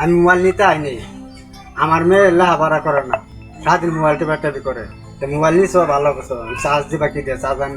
আমি মোবাইল নিতে আইনি। আমার মেয়ে লেখাপড়া করে না। সারাদিন মোবাইল ব্যাটারি করে। মোবাইল নিছো, ভালো করছ। চার্জ দিবা কি দিয়ে? চার্জ আমি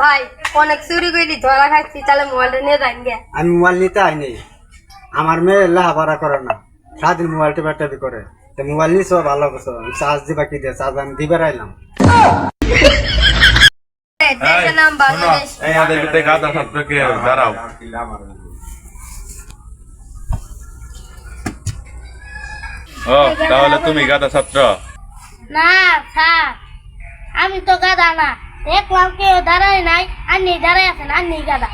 ভাই অনেক চুরি করি ধরা খাচ্ছি তাহলে মোবাইলটা নিয়ে যান গে। আমি মোবাইল নিতে আইনি। আমার মেয়ে লেখাপড়া করে না সারাদিন মোবাইল টিপা টিপি করে। তো মোবাইল নিছো ভালো করছ চার্জ দিবা কি দিয়ে? চার্জ আমি দিবে রাইলাম দেশের নাম বাংলাদেশ এই আমাদের ভিতরে গাদা ছাত্রকে দাঁড়াও। ও তাহলে তুমি গাদা ছাত্র? না স্যার আমি তো গাদা না। দেখলাম কেউ দাঁড়ায় নাই আন্নি দাঁড়ায় আছেন আন্নি গাদা।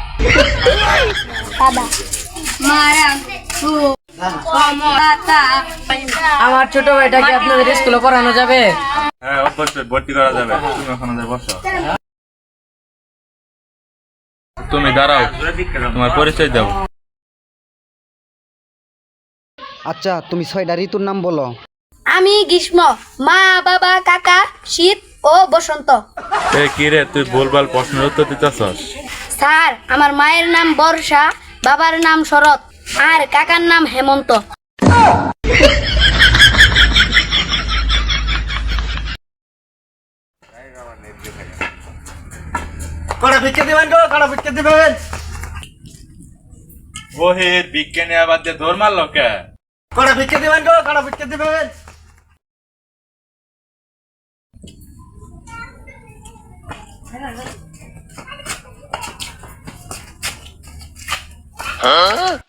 তু আমার ছোট ভাইটাকে আপনাদের স্কুলে পড়ানো যাবে? হ্যাঁ অবশ্যই ভর্তি করা যাবে। তুমি ওখানে যাই বসো। তুমি দাঁড়াও তোমার পরিচয় দাও। আচ্ছা তুমি ছয়টা ঋতুর নাম বলো। আমি গ্রীষ্ম। মা বাবা কাকা শীত ও বসন্ত। এ কি রে তুই ভুলভাল প্রশ্নের উত্তর দিতেছস? স্যার আমার মায়ের নাম বর্ষা বাবার নাম শরৎ আর কাকার নাম হেমন্ত। কড়া ভিক্ষে দিবেন গো কড়া ভিক্ষে দিবেন। ওহে বিজ্ঞানী আবার যে দৌড় মারলো কে? কড়া ভিক্ষে দিবেন গো কড়া ভিক্ষে দিবেন। Huh?